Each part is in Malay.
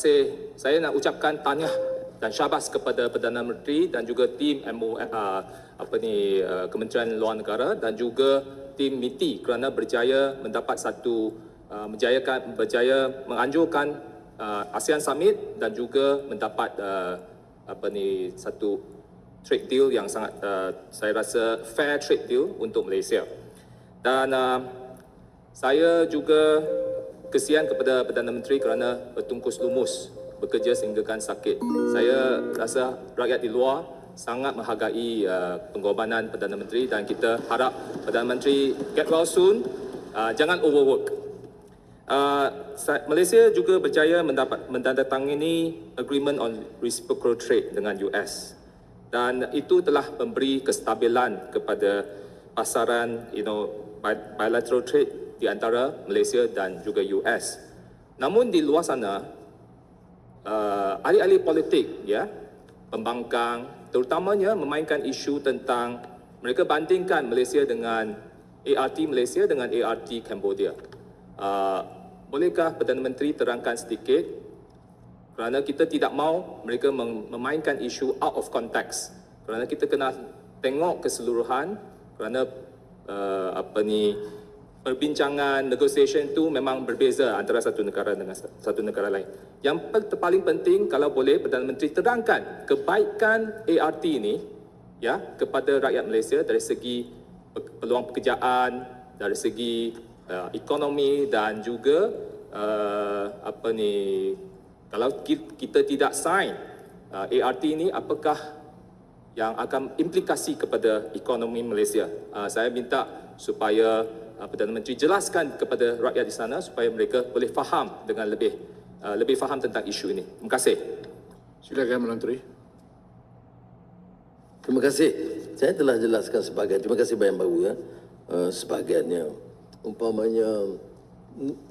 kasih saya nak ucapkan tahniah dan syabas kepada Perdana Menteri dan juga tim MO uh, apa ni uh, Kementerian Luar Negara dan juga tim MITI kerana berjaya mendapat satu uh, menjayakan berjaya menganjurkan uh, ASEAN Summit dan juga mendapat uh, apa ni satu trade deal yang sangat uh, saya rasa fair trade deal untuk Malaysia. Dan uh, saya juga kesian kepada Perdana Menteri kerana bertungkus lumus bekerja sehinggakan sakit. Saya rasa rakyat di luar sangat menghargai uh, pengorbanan Perdana Menteri dan kita harap Perdana Menteri get well soon. Uh, jangan overwork. Uh, Malaysia juga berjaya mendapat mentandatangani agreement on reciprocal trade dengan US dan itu telah memberi kestabilan kepada pasaran you know bi- bilateral trade di antara Malaysia dan juga US. Namun di luar sana uh, ahli-ahli politik ya pembangkang terutamanya memainkan isu tentang mereka bandingkan Malaysia dengan ART Malaysia dengan ART Cambodia. Uh, bolehkah Perdana Menteri terangkan sedikit kerana kita tidak mau mereka mem- memainkan isu out of context kerana kita kena tengok keseluruhan kerana uh, apa ni perbincangan negotiation tu memang berbeza antara satu negara dengan sa- satu negara lain. Yang paling penting kalau boleh Perdana Menteri terangkan kebaikan ART ini ya kepada rakyat Malaysia dari segi pe- peluang pekerjaan, dari segi uh, ekonomi dan juga uh, apa ni kalau ki- kita tidak sign uh, ART ini apakah yang akan implikasi kepada ekonomi Malaysia. Uh, saya minta supaya Perdana Menteri jelaskan kepada rakyat di sana supaya mereka boleh faham dengan lebih uh, lebih faham tentang isu ini. Terima kasih. Silakan Menteri. Terima kasih. Saya telah jelaskan sebagian. Terima kasih banyak baru ya. Uh, sebahagiannya. Umpamanya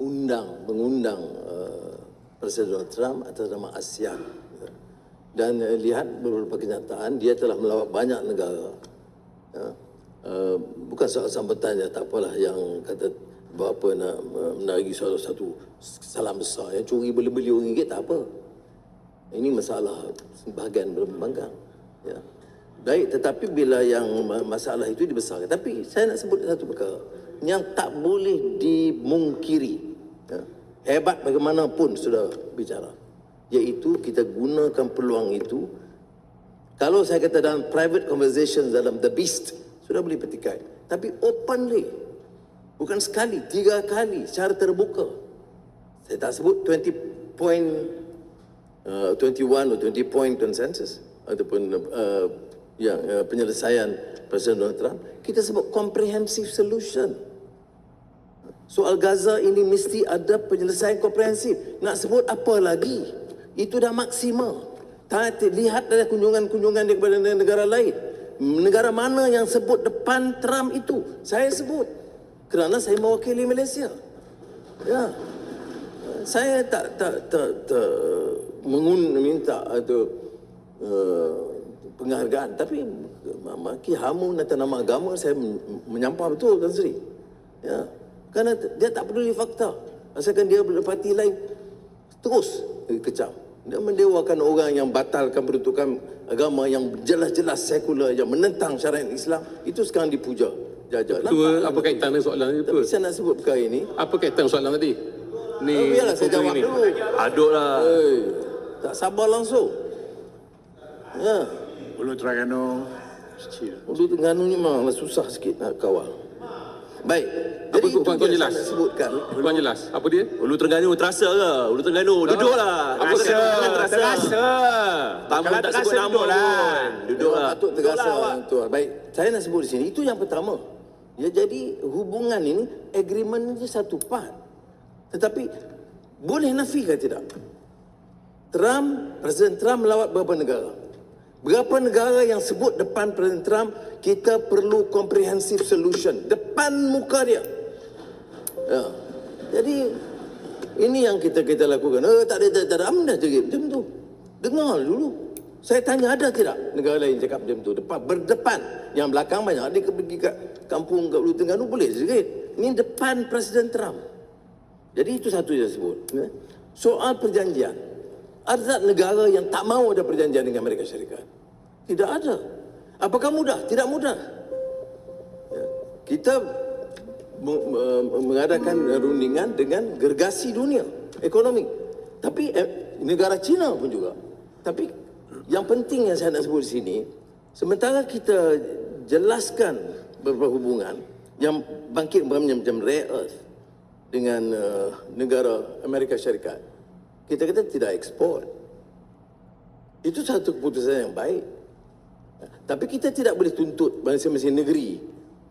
undang, mengundang Presiden Trump atas nama ASEAN. Ya. Dan uh, lihat beberapa kenyataan, dia telah melawat banyak negara. Ya. Uh, bukan soal sambutannya, tak apalah yang kata berapa nak menarigi suatu, satu salam besar. Yang curi beli-beli orang ringgit tak apa. Ini masalah sebahagian berkembangkan. Ya. Baik, tetapi bila yang ma- masalah itu dibesarkan. Tapi saya nak sebut satu perkara. Yang tak boleh dimungkiri. Ya. Hebat bagaimanapun sudah bicara. Iaitu kita gunakan peluang itu. Kalau saya kata dalam private conversation dalam The Beast, sudah boleh petikai. Tapi openly. Bukan sekali, tiga kali secara terbuka. Saya tak sebut 20 point uh, 21 atau 20 point consensus ataupun uh, yang uh, penyelesaian Presiden Donald Trump kita sebut comprehensive solution soal Gaza ini mesti ada penyelesaian komprehensif nak sebut apa lagi itu dah maksimal tak lihat dari kunjungan-kunjungan daripada negara lain negara mana yang sebut depan Trump itu? Saya sebut. Kerana saya mewakili Malaysia. Ya. Saya tak tak tak, tak mengun minta atau uh, penghargaan. Tapi maki hamun atas nama agama saya men- menyampah betul Tan Sri ya. Kerana dia tak peduli fakta. Asalkan dia berparti lain terus kecam dia mendewakan orang yang batalkan peruntukan agama yang jelas-jelas sekular yang menentang syariat Islam itu sekarang dipuja jajah Tua, apa kaitan dengan soalan itu? tapi saya nak sebut perkara ini Apa kaitan soalan tadi? Ni, Oh, biarlah saya jawab ini. dulu. Aduk lah. Hey, tak sabar langsung. Ya, Ulu Terengganu. Kecil. Ulu Terengganu ni memang susah sikit nak kawal. Baik. Apa Jadi kau- itu kau- yang jelas? sebutkan. Kurang jelas. Apa dia? Ulu Terengganu terasa ke? Ulu Terengganu duduklah. Terasa. terasa. terasa. Tamu Kalau tak sebut nama duduklah. pun. Duduklah. Patut terasa tuan. Baik, saya nak sebut di sini. Itu yang pertama. Ya jadi hubungan ini agreement ini satu part. Tetapi boleh nafi ke tidak? Trump, Presiden Trump melawat beberapa negara. Berapa negara yang sebut depan Presiden Trump kita perlu comprehensive solution depan muka dia. Ya. Jadi ini yang kita kita lakukan. Eh tak ada tak ada. Amdah je macam tu. Dengar dulu. Saya tanya ada tidak negara lain cakap macam tu depan berdepan. Yang belakang banyak dia ke- pergi kat kampung kat Ulu Terengganu boleh sikit. Ini depan Presiden Trump. Jadi itu satu yang saya sebut. ya. Soal perjanjian. Ada negara yang tak mau ada perjanjian dengan Amerika Syarikat? Tidak ada. Apakah mudah? Tidak mudah. Ya. Kita me- me- mengadakan rundingan dengan gergasi dunia ekonomi. Tapi eh, negara China pun juga. Tapi yang penting yang saya nak sebut di sini, sementara kita jelaskan beberapa hubungan yang bangkit macam rare earth dengan uh, negara Amerika Syarikat, kita kata tidak ekspor. Itu satu keputusan yang baik. Tapi kita tidak boleh tuntut masing-masing negeri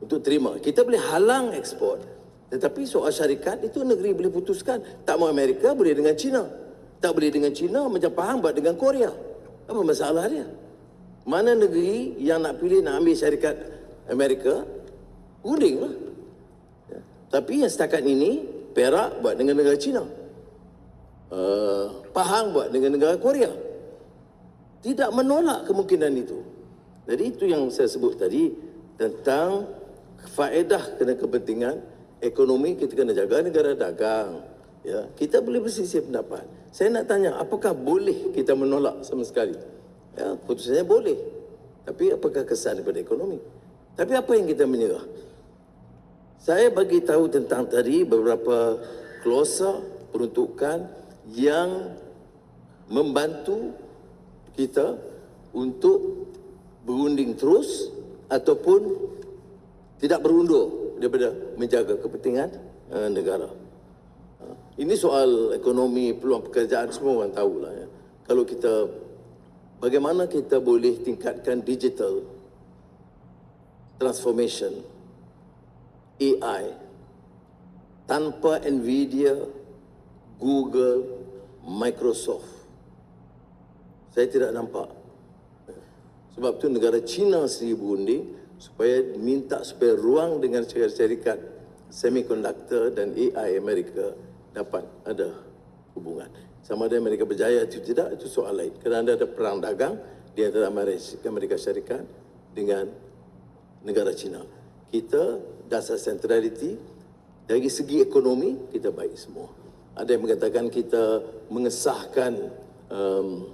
untuk terima. Kita boleh halang ekspor. Tetapi soal syarikat itu negeri boleh putuskan. Tak mau Amerika boleh dengan China. Tak boleh dengan China macam Pahang buat dengan Korea. Apa masalah dia? Mana negeri yang nak pilih nak ambil syarikat Amerika, uling lah. Ya. Tapi yang setakat ini, Perak buat dengan negara China. Uh, Pahang buat dengan negara Korea tidak menolak kemungkinan itu. Jadi itu yang saya sebut tadi tentang faedah kena kepentingan ekonomi kita kena jaga negara dagang. Ya, kita boleh bersisih pendapat. Saya nak tanya, apakah boleh kita menolak sama sekali? Ya, putusannya boleh. Tapi apakah kesan daripada ekonomi? Tapi apa yang kita menyerah? Saya bagi tahu tentang tadi beberapa klausa peruntukan yang membantu kita untuk berunding terus ataupun tidak berundur daripada menjaga kepentingan uh, negara. Uh, ini soal ekonomi, peluang pekerjaan semua orang tahulah ya. Kalau kita bagaimana kita boleh tingkatkan digital transformation AI tanpa Nvidia, Google, Microsoft saya tidak nampak. Sebab tu negara China sendiri berunding supaya minta supaya ruang dengan syarikat semiconductor dan AI Amerika dapat ada hubungan. Sama ada Amerika berjaya atau tidak, itu soal lain. Kerana ada perang dagang di antara Amerika Syarikat dengan negara China. Kita dasar centrality dari segi ekonomi kita baik semua. Ada yang mengatakan kita mengesahkan um,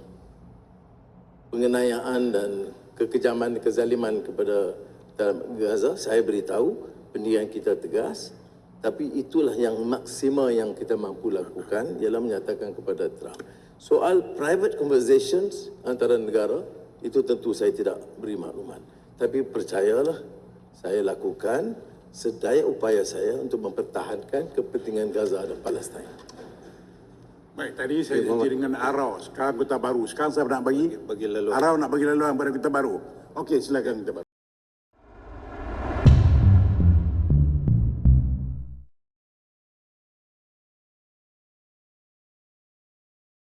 pengenayaan dan kekejaman kezaliman kepada dalam Gaza. Saya beritahu pendidikan kita tegas tapi itulah yang maksima yang kita mampu lakukan ialah menyatakan kepada Trump. Soal private conversations antara negara itu tentu saya tidak beri maklumat. Tapi percayalah saya lakukan sedaya upaya saya untuk mempertahankan kepentingan Gaza dan Palestin Baik, tadi saya janji dengan Arau. Sekarang kita baru. Sekarang saya nak bagi Bagi laluan. Arau nak bagi laluan pada kita baru. Okey, silakan kita baru.